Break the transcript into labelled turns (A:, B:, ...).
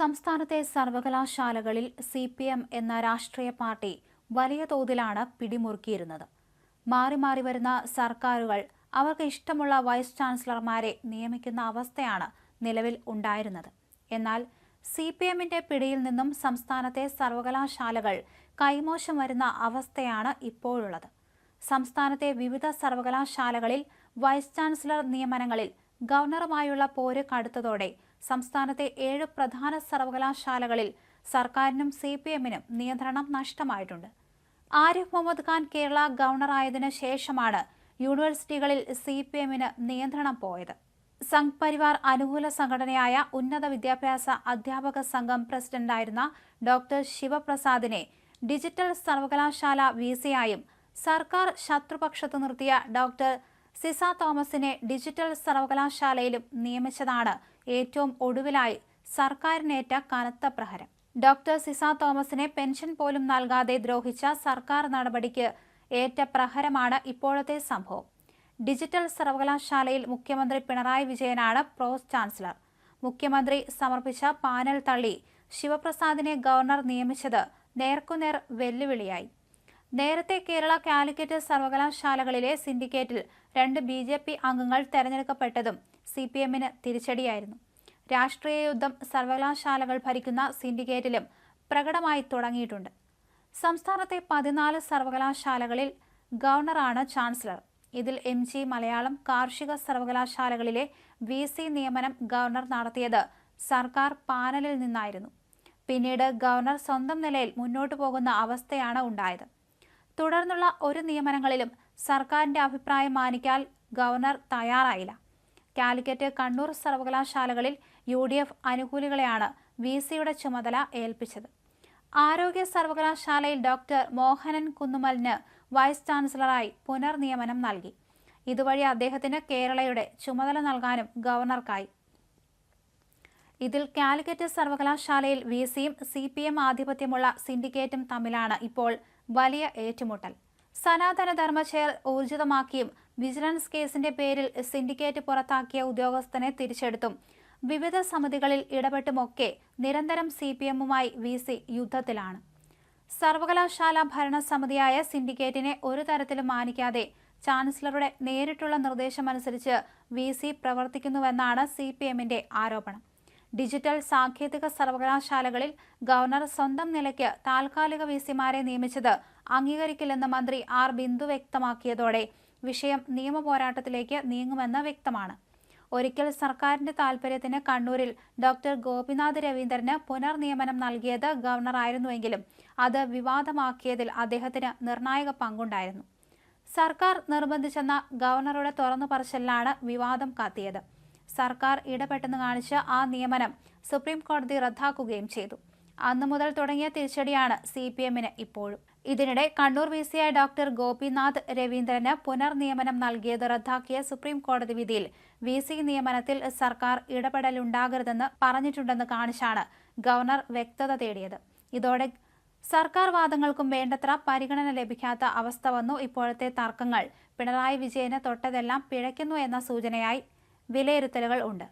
A: സംസ്ഥാനത്തെ സർവകലാശാലകളിൽ C P M എന്ന രാഷ്ട്രീയ പാർട്ടി വലിയ തോതിലാണ് പിടിമുറുക്കിയിരുന്നത്. മാറി മാറി വരുന്ന സർക്കാരുകൾ അവർക്ക് ഇഷ്ടമുള്ള വൈസ് ചാൻസലർമാരെ നിയമിക്കുന്ന അവസ്ഥയാണ് നിലവിൽ ഉണ്ടായിരുന്നത്. എന്നാൽ സി പി എമ്മിന്റെ പിടിയിൽ നിന്നും സംസ്ഥാനത്തെ സർവകലാശാലകൾ കൈമോശം വരുന്ന അവസ്ഥയാണ് ഇപ്പോഴുള്ളത്. സംസ്ഥാനത്തെ വിവിധ സർവകലാശാലകളിൽ വൈസ് ചാൻസലർ നിയമനങ്ങളിൽ ഗവർണറുമായുള്ള പോര് കടുത്തതോടെ സംസ്ഥാനത്തെ ഏഴ് പ്രധാന സർവകലാശാലകളിൽ സർക്കാരിനും സി പി എമ്മിനും നിയന്ത്രണം നഷ്ടമായിട്ടുണ്ട്. ആരിഫ് മുഹമ്മദ് ഖാൻ കേരള ഗവർണറായതിനു ശേഷമാണ് യൂണിവേഴ്സിറ്റികളിൽ സി പി എമ്മിന് നിയന്ത്രണം പോയത്. സംഘ് പരിവാർ അനുകൂല സംഘടനയായ ഉന്നത വിദ്യാഭ്യാസ അധ്യാപക സംഘം പ്രസിഡന്റായിരുന്ന ഡോക്ടർ ശിവപ്രസാദിനെ ഡിജിറ്റൽ സർവകലാശാല വിസിയായും സർക്കാർ ശത്രുപക്ഷത്ത് നിർത്തിയ ഡോക്ടർ സിസ തോമസിനെ ഡിജിറ്റൽ സർവകലാശാലയിലും നിയമിച്ചതാണ് ഏറ്റവും ഒടുവിലായി സർക്കാരിനേറ്റ കനത്ത പ്രഹരം. ഡോക്ടർ സിസ തോമസിനെ പെൻഷൻ പോലും നൽകാതെ ദ്രോഹിച്ച സർക്കാർ നടപടിക്ക് ഏറ്റ പ്രഹരമാണ് ഇപ്പോഴത്തെ സംഭവം. ഡിജിറ്റൽ സർവകലാശാലയിൽ മുഖ്യമന്ത്രി പിണറായി വിജയനാണ് പ്രോസ് ചാൻസലർ. മുഖ്യമന്ത്രി സമർപ്പിച്ച പാനൽ തള്ളി ശിവപ്രസാദിനെ ഗവർണർ നിയമിച്ചത് നേർക്കുനേർ വെല്ലുവിളിയായി. നേരത്തെ കേരള കാലിക്കറ്റ് സർവകലാശാലകളിലെ സിൻഡിക്കേറ്റിൽ രണ്ട് ബി ജെ പി അംഗങ്ങൾ തെരഞ്ഞെടുക്കപ്പെട്ടതും സി പി എമ്മിന് തിരിച്ചടിയായിരുന്നു. രാഷ്ട്രീയ യുദ്ധം സർവകലാശാലകൾ ഭരിക്കുന്ന സിൻഡിക്കേറ്റിലും പ്രകടമായി തുടങ്ങിയിട്ടുണ്ട്. സംസ്ഥാനത്തെ പതിനാല് സർവകലാശാലകളിൽ ഗവർണറാണ് ചാൻസലർ. ഇതിൽ എം ജി മലയാളം കാർഷിക സർവകലാശാലകളിലെ വി സി നിയമനം ഗവർണർ നടത്തിയത് സർക്കാർ പാനലിൽ നിന്നായിരുന്നു. പിന്നീട് ഗവർണർ സ്വന്തം നിലയിൽ മുന്നോട്ടു പോകുന്ന അവസ്ഥയാണ് ഉണ്ടായത്. തുടർന്നുള്ള ഒരു നിയമനങ്ങളിലും സർക്കാരിന്റെ അഭിപ്രായം മാനിക്കാൻ ഗവർണർ തയ്യാറായില്ല. കാലിക്കറ്റ് കണ്ണൂർ സർവകലാശാലകളിൽ യു ഡി എഫ് അനുകൂലികളെയാണ് വി സിയുടെ ചുമതല ഏൽപ്പിച്ചത്. ആരോഗ്യ സർവകലാശാലയിൽ ഡോക്ടർ മോഹനൻ കുന്നുമലിന് വൈസ് ചാൻസലറായി പുനർനിയമനം നൽകി. ഇതുവഴി അദ്ദേഹത്തിന് കേരളയുടെ ചുമതല നൽകാനും ഗവർണർക്കായി. ഇതിൽ കാലിക്കറ്റ് സർവകലാശാലയിൽ വി സിയും സി പി എം ആധിപത്യമുള്ള സിൻഡിക്കേറ്റും തമ്മിലാണ് ഇപ്പോൾ വലിയ ഏറ്റുമുട്ടൽ. സനാതന ധർമ്മചെയർ ഊർജിതമാക്കിയും വിജിലൻസ് കേസിന്റെ പേരിൽ സിൻഡിക്കേറ്റ് പുറത്താക്കിയ ഉദ്യോഗസ്ഥനെ തിരിച്ചെടുത്തും. വിവിധ സമിതികളിൽ ഇടപെട്ടുമൊക്കെ നിരന്തരം സി പി എമ്മുമായി വി സി യുദ്ധത്തിലാണ്. സർവകലാശാല ഭരണസമിതിയായ സിൻഡിക്കേറ്റിനെ ഒരു തരത്തിലും മാനിക്കാതെ ചാൻസലറുടെ നേരിട്ടുള്ള നിർദ്ദേശമനുസരിച്ച് വി സി പ്രവർത്തിക്കുന്നുവെന്നാണ് സി പി എമ്മിന്റെ ആരോപണം. ഡിജിറ്റൽ സാങ്കേതിക സർവകലാശാലകളിൽ ഗവർണർ സ്വന്തം നിലയ്ക്ക് താൽക്കാലിക വി സിമാരെ നിയമിച്ചത് അംഗീകരിക്കില്ലെന്ന് മന്ത്രി ആർ ബിന്ദു വ്യക്തമാക്കിയതോടെ വിഷയം നിയമ പോരാട്ടത്തിലേക്ക് നീങ്ങുമെന്ന് വ്യക്തമാണ്. ഒരിക്കൽ സർക്കാരിന്റെ താൽപര്യത്തിന് കണ്ണൂരിൽ ഡോക്ടർ ഗോപിനാഥ് രവീന്ദ്രന് പുനർനിയമനം നൽകിയത് ഗവർണറായിരുന്നുവെങ്കിലും അത് വിവാദമാക്കിയതിൽ അദ്ദേഹത്തിന് നിർണായക പങ്കുണ്ടായിരുന്നു. സർക്കാർ നിർബന്ധിച്ചെന്ന ഗവർണറുടെ തുറന്നു പറച്ചിലാണ് വിവാദം കത്തിയത് സർക്കാർ ഇടപെട്ടെന്ന് കാണിച്ച് ആ നിയമനം സുപ്രീം കോടതി റദ്ദാക്കുകയും ചെയ്തു. അന്നു മുതൽ തുടങ്ങിയ തിരിച്ചടിയാണ് സി പി എമ്മിന് ഇപ്പോഴും. ഇതിനിടെ കണ്ണൂർ വി സി ഐ ഡോക്ടർ ഗോപിനാഥ് രവീന്ദ്രന് പുനർനിയമനം നൽകിയത് റദ്ദാക്കിയ സുപ്രീം കോടതി വിധിയിൽ വി സി നിയമനത്തിൽ സർക്കാർ ഇടപെടലുണ്ടാകരുതെന്ന് പറഞ്ഞിട്ടുണ്ടെന്ന് കാണിച്ചാണ് ഗവർണർ വ്യക്തത തേടിയത്. ഇതോടെ സർക്കാർ വാദങ്ങൾക്കും വേണ്ടത്ര പരിഗണന ലഭിക്കാത്ത അവസ്ഥ വന്നു ഇപ്പോഴത്തെ തർക്കങ്ങൾ. പിണറായി വിജയന് തൊട്ടതെല്ലാം പിഴയ്ക്കുന്നു എന്ന സൂചനയായി വിലയിരുത്തലുകൾ ഉണ്ട്.